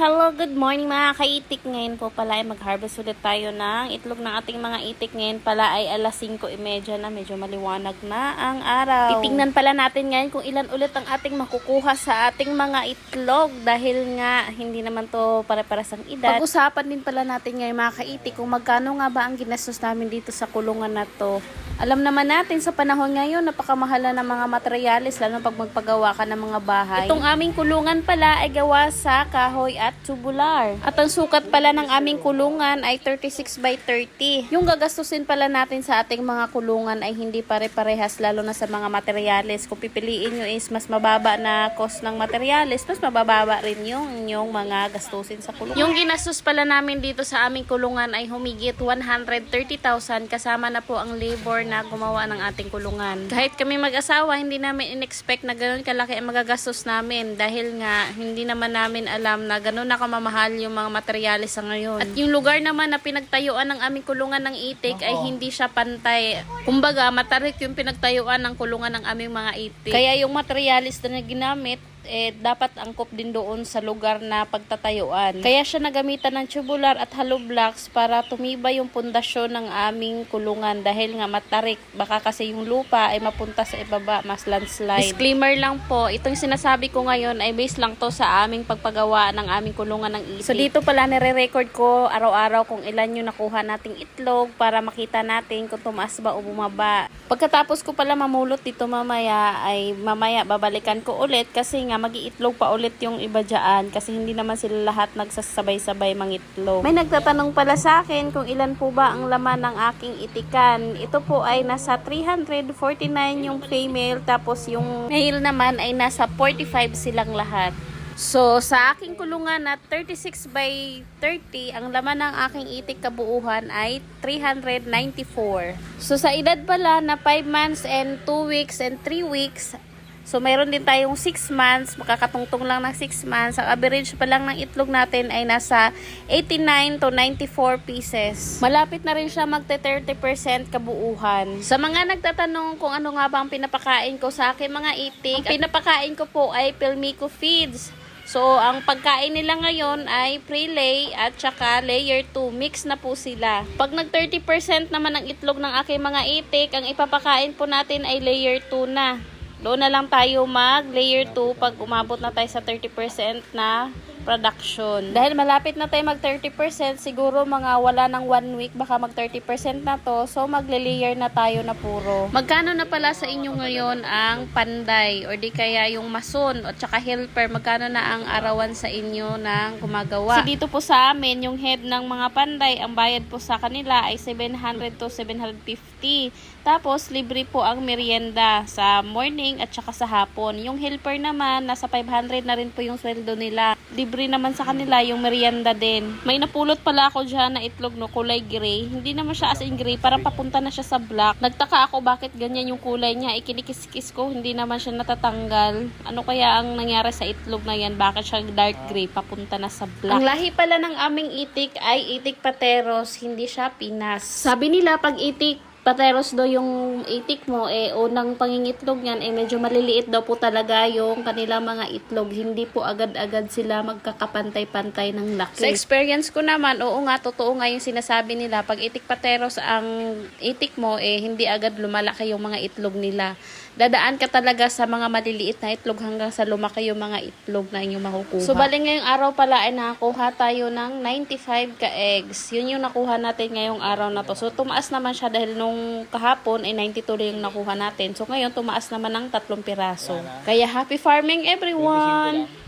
Hello, good morning mga kaitik. Ngayon po pala ay mag-harvest ulit tayo ng itlog ng ating mga itik. Ngayon pala ay alas 5.30 na. Medyo maliwanag na ang araw. Titingnan pala natin ngayon kung ilan ulit ang ating makukuha sa ating mga itlog. Dahil nga, hindi naman to pare-paras ang edad. Pag-usapan din pala natin ngayon mga kaitik kung magkano nga ba ang ginastos namin dito sa kulungan na to. Alam naman natin sa panahon ngayon, napakamahal na ng mga materyales, lalo pag magpagawa ka ng mga bahay. Itong aming kulungan pala ay gawa sa kahoy at tubular. At ang sukat pala ng aming kulungan ay 36 by 30. Yung gagastusin pala natin sa ating mga kulungan ay hindi pare-parehas, lalo na sa mga materyales. Kung pipiliin nyo is mas mababa na cost ng materyales, mas mabababa rin yung inyong mga gastusin sa kulungan. Yung ginastos pala namin dito sa aming kulungan ay humigit 130,000 kasama na po ang labor na gumawa ng ating kulungan. Kahit kami mag-asawa, hindi namin in-expect na gano'n kalaki ang magagastos namin dahil nga hindi naman namin alam na gano'n na kamamahal yung mga materyales sa ngayon. At yung lugar naman na pinagtayuan ng aming kulungan ng itik ay hindi siya pantay. Kumbaga, matarik yung pinagtayuan ng kulungan ng aming mga itik. Kaya yung materyales na ginamit eh, dapat angkop din doon sa lugar na pagtatayuan. Kaya siya nagamitan ng tubular at hollow blocks para tumibay yung pundasyon ng aming kulungan dahil nga matarik. Baka kasi yung lupa ay mapunta sa ibaba, mas landslide. Disclaimer lang po, itong sinasabi ko ngayon ay based lang to sa aming pagpagawa ng aming kulungan ng itik. So dito pala nire-record ko araw-araw kung ilan yung nakuha nating itlog para makita natin kung tumaas ba o bumaba. Pagkatapos ko pala mamulot dito mamaya ay mamaya babalikan ko ulit kasi nga mag-iitlog pa ulit yung iba dyan kasi hindi naman sila lahat nagsasabay-sabay mangitlog. May nagtatanong pala sa akin kung ilan po ba ang laman ng aking itikan. Ito po ay nasa 349 yung female tapos yung male naman ay nasa 45 silang lahat. So, sa aking kulungan na 36 by 30, ang laman ng aking itik kabuuhan ay 394. So, sa edad pala na 5 months and 2 weeks and 3 weeks, So, mayroon din tayong 6 months, makakatungtong lang ng 6 months. Ang average pa lang ng itlog natin ay nasa 89 to 94 pieces. Malapit na rin siya magte 30% kabuuhan. Sa mga nagtatanong kung ano nga ba ang pinapakain ko sa aking mga itik, ang pinapakain ko po ay Pilmico Feeds. So, ang pagkain nila ngayon ay pre-lay at saka layer 2. Mix na po sila. Pag nag 30% naman ang itlog ng aking mga itik, ang ipapakain po natin ay layer 2 na. Doon na lang tayo mag layer 2 pag umabot na tayo sa 30% na production. Dahil malapit na tayo mag 30%, siguro mga wala ng 1 week, baka mag 30% na to. So, magle-layer na tayo na puro. Magkano na pala sa inyo ngayon ang panday or di kaya yung mason at saka helper, magkano na ang arawan sa inyo ng gumagawa? Kasi dito po sa amin, yung head ng mga panday, ang bayad po sa kanila ay 700 to 750. Tapos, libre po ang merienda sa morning at saka sa hapon. Yung helper naman, nasa 500 na rin po yung sweldo nila. Libre naman sa kanila yung merienda din. May napulot pala ako dyan na itlog no, kulay gray. Hindi naman siya as in gray, parang papunta na siya sa black. Nagtaka ako bakit ganyan yung kulay niya. Ikinikis-kis ko, hindi naman siya natatanggal. Ano kaya ang nangyari sa itlog na yan? Bakit siya dark gray, papunta na sa black? Ang lahi pala ng aming itik ay itik pateros, hindi siya pinas. Sabi nila pag itik pateros daw yung itik mo, eh, unang pangingitlog niyan, eh, medyo maliliit daw po talaga yung kanilang mga itlog. Hindi po agad-agad sila magkakapantay-pantay ng laki. Sa experience ko naman, oo nga, totoo nga yung sinasabi nila. Pag itik pateros ang itik mo, eh, hindi agad lumalaki yung mga itlog nila. Dadaan ka talaga sa mga maliliit na itlog hanggang sa lumaki yung mga itlog na inyong makukuha. So, bali ngayong araw pala ay nakakuha tayo ng 95 ka eggs. Yun yung nakuha natin ngayong araw na to. So, tumaas naman siya dahil nung kahapon ay 92 rin yung nakuha natin. So, ngayon tumaas naman ng tatlong piraso. Kaya happy farming everyone!